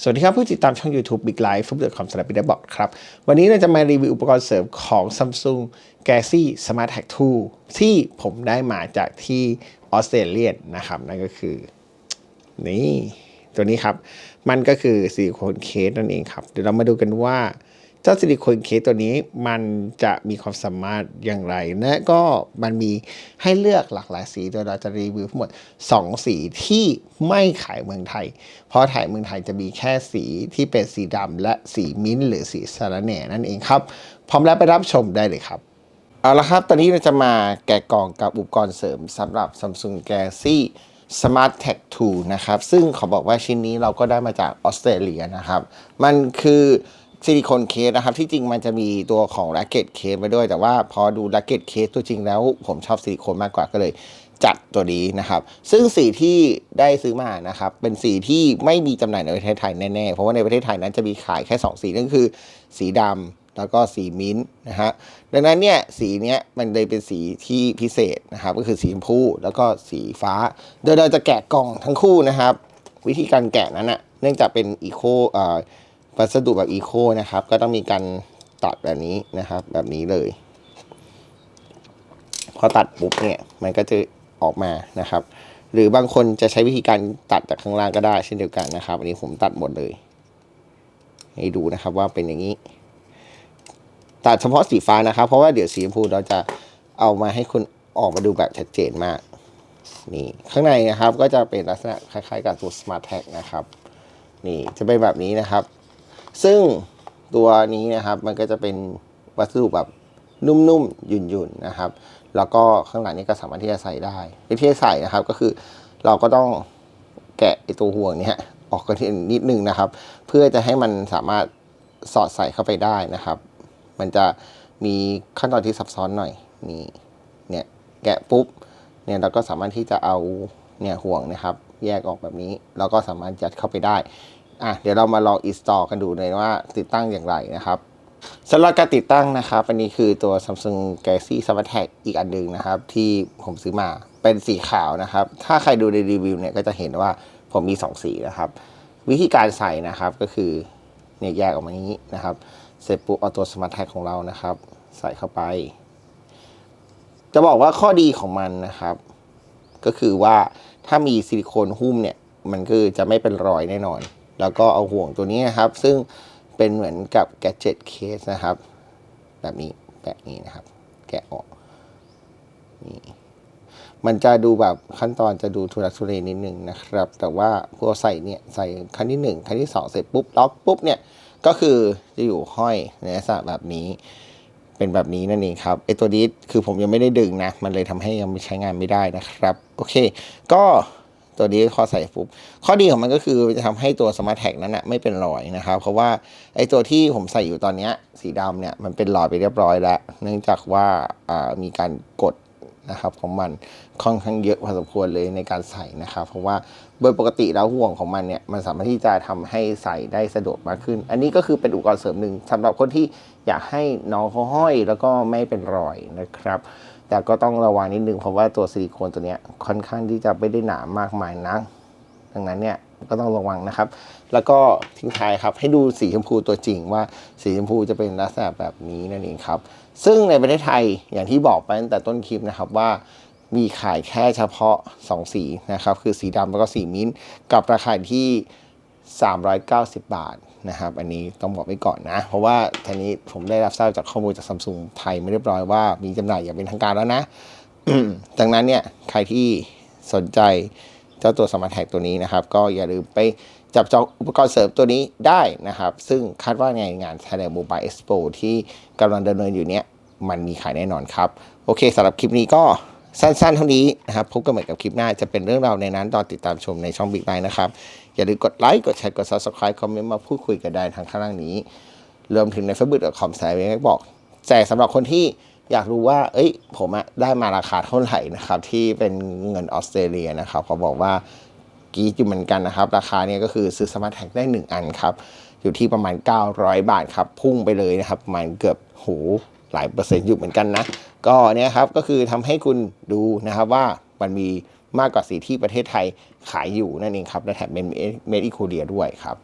สวัสดีครับ ผู้ติดตามช่อง YouTube Big Life ฟุตบอลคอมสลับบิดบอกครับ วันนี้เราจะมารีวิวอุปกรณ์เสริมของ Samsung Galaxy Smart Tag 2 ที่ผมได้มาจากที่ออสเตรเลียนะครับ นั่นก็คือ นี่ ตัวนี้ครับ มันก็คือซีโคนเคสนั่นเองครับ เดี๋ยวเรามาดูกันว่า เจ้าซิลิโคนเคสตัวนี้มันจะมีความสามารถอย่างไร และก็มันมีให้เลือกหลากหลายสีโดยเราจะรีวิวทั้งหมด 2 สีที่ไม่ขายเมืองไทย เพราะถ่ายเมืองไทยจะมีแค่สีที่เป็นสีดำและสีมิ้นท์หรือสีสาระแหน่นั่นเองครับ พร้อมแล้วไปรับชมได้เลยครับเอาละครับ ตอนนี้เราจะมาแกะกล่องกับอุปกรณ์เสริมสำหรับ Samsung Galaxy Smart Tag 2 นะครับ ซึ่งขาบอกว่าชิ้นนี้เราก็ได้มาจากออสเตรเลียนะครับ มันคือ ซิลิโคนเคสนะครับ ที่จริงมันจะมีตัวของแร็กเก็ตเคสมาด้วย แต่ว่าพอดูแร็กเก็ตเคสตัวจริงแล้วผมชอบซิลิโคนมากกว่าก็เลยจัดตัวนี้นะครับ ซึ่งสีที่ได้ซื้อมานะครับ เป็นสีที่ไม่มีจำหน่ายในประเทศไทยแน่ๆ เพราะว่าในประเทศไทยนั้นจะมีขายแค่ 2 สีนั่นคือ สีดำแล้วก็สีมิ้นท์นะฮะ ดังนั้นเนี่ยสีเนี้ยมันเลยเป็นสีที่พิเศษนะครับ ก็คือสีชมพูแล้วก็สีฟ้า โดยเราจะแกะกล่องทั้งคู่นะครับ วิธีการแกะนั้นอะเนื่องจากเป็นอีโคเอ่อ วัสดุแบบอีโคนะครับ ก็ต้องมีการตัดแบบนี้นะครับ แบบนี้เลย พอตัดปุ๊บเนี่ยมันก็จะออกมานะครับ หรือบางคนจะใช้วิธีการตัดจากข้างล่างก็ได้เช่นเดียวกันนะครับ อันนี้ผมตัดหมดเลย ให้ดูนะครับว่าเป็นอย่างนี้ ตัดเฉพาะสีฟ้านะครับ เพราะว่าเดี๋ยวสีชมพูเราจะเอามาให้คุณออกมาดูแบบชัดเจนมากนี่ข้างในนะครับก็จะเป็นลักษณะคล้ายๆกับตัว Smart Tag นะครับ นี่จะเป็นแบบนี้นะครับ ซึ่งตัวนี้นะครับมันก็จะเป็นวัสดุแบบนุ่มๆ หยุ่นๆนะครับ แล้วก็ข้างหลังนี้ก็สามารถที่จะใส่ได้วิธีใส่นะครับก็คือเราก็ต้องแกะไอตัวห่วงนี้ออกกันนิดนึงนะครับ เพื่อจะให้มันสามารถสอดใส่เข้าไปได้นะครับ มันจะมีขั้นตอนที่ซับซ้อนหน่อยนี่เนี่ยแกะปุ๊บเนี่ยเราก็สามารถที่จะเอาเนี่ยห่วงนะครับ แยกออกแบบนี้ แล้วก็สามารถยัดเข้าไปได้ อะเดี๋ยวเรามาลองอินสตอลกันดูเลยว่าติดตั้งอย่างไรนะครับสำหรับการติดตั้งนะครับ อันนี้คือตัว Samsung Galaxy Smart Tag อีกอันหนึ่งนะครับ ที่ผมซื้อมาเป็นสีขาวนะครับ ถ้าใครดูในรีวิวเนี่ยก็จะเห็นว่าผมมี 2 สีนะครับ วิธีการใส่นะครับก็คือเนี่ยแยกออกมาอย่างนี้นะครับ เสร็จปุ๊บเอาตัวสมาร์ทแท็กของเรานะครับ ใส่เข้าไป จะบอกว่าข้อดีของมันนะครับ ก็คือว่าถ้ามีซิลิโคนหุ้มเนี่ย มันคือจะไม่เป็นรอยแน่นอน แล้วก็เอาห่วงตัวนี้นะครับ ซึ่งเป็นเหมือนกับแกจ g ตเคสนะครับ แบบนี้แบบนี้นะครับ แกะออกนี่มันจะดูแบบขั้นตอนจะดูทุรักทุเลนิดนึงนะครับ แต่ว่าพอใส่เนี่ยใส่ขั้นที่หนึ่งขั้นที่สองเสร็จปุ๊บล็อกปุ๊บเนี่ยก็คือจะอยู่ห้อยในลักษณะแบบนี้ เป็นแบบนี้นั่นเองครับไอตัวนี้คือผมยังไม่ได้ดึงนะ มันเลยทำให้ยังไม่ใช้งานไม่ได้นะครับ โอเค ก็ ตัวนี้ข้อใส่ปุ๊บข้อดีของมันก็คือจะทำให้ตัวสมาร์ทแท็กนั้นนะไม่เป็นรอยนะครับ เพราะว่าไอตัวที่ผมใส่อยู่ตอนนี้สีดำเนี่ยมันเป็นรอยไปเรียบร้อยแล้ว เนื่องจากว่ามีการกดนะครับของมันค่อนข้างเยอะพอสมควรเลยในการใส่นะครับ เพราะว่าโดยปกติแล้วห่วงของมันเนี่ยมันสามารถที่จะทำให้ใส่ได้สะดวกมากขึ้น อันนี้ก็คือเป็นอุปกรณ์เสริมหนึ่งสำหรับคนที่อยากให้น้องเขาห้อยแล้วก็ไม่เป็นรอยนะครับ แต่ก็ต้องระวังนิดนึงเพราะว่าตัวซิลิโคนตัวนี้ค่อนข้างที่จะไม่ได้หนามากมายนักดังนั้นเนี่ยก็ต้องระวังนะครับ แล้วก็ทิ้งท้ายครับให้ดูสีชมพูตัวจริงว่าสีชมพูจะเป็นลักษณะแบบนี้นั่นเองครับ ซึ่งในประเทศไทยอย่างที่บอกไปตั้งแต่ต้นคลิปนะครับว่ามีขายแค่เฉพาะ 2 สีนะครับ คือสีดำแล้วก็สีมิ้นท์กับราคาที่ 390 บาทนะครับ อันนี้ต้องบอกไว้ก่อนนะ เพราะว่าทีนี้ผมได้รับทราบจากข้อมูลจากซัมซุงไทยไม่เรียบร้อยว่ามีจำหน่ายอย่างเป็นทางการแล้วนะดังนั้นเนี่ยใครที่สนใจเจ้าตัวสมาร์ทแท็กตัวนี้นะครับ ก็อย่าลืมไปจับจองอุปกรณ์เสริมตัวนี้ได้นะครับ ซึ่งคาดว่าในงาน Thailand Mobile Expo ที่กำลังดำเนินอยู่เนี้ยมันมีขายแน่นอนครับ โอเคสำหรับคลิปนี้ก็ สั้นๆเท่านี้นะครับพบกันใหม่กับคลิปหน้าจะเป็นเรื่องราวในนั้นตอนติดตามชมในช่องบิ๊กไ e นะครับ อย่าลืมกดไลค์กดแชร์กด subscribe คอมเมนต์มาพูดคุยกันได้ทางข้างล่างนี้รวมถึงใน facebook.com แซเวงบอกแต่สำหรับคนที่อยากรู้ว่า เอ้ย ผมอะได้มาราคาเท่าไหร่นะครับ ที่เป็นเงินออสเตรเลียนะครับเขาบอกว่ากีอยู่เหมือนกันนะครับ ราคาเนี่ยก็คือซื้อสมาร์ทแท็กได้ 1 อันครับ อยู่ที่ประมาณ 900 บาทครับ พุ่งไปเลยนะครับประมาณเกือบโห หลายเปอร์เซ็นต์อยู่เหมือนกันนะ ก็เนี่ยครับก็คือทำให้คุณดูนะครับว่ามันมีมากกว่าสีที่ประเทศไทยขายอยู่นั่นเองครับและแถมเป็นเมดิโคเดียด้วยครับ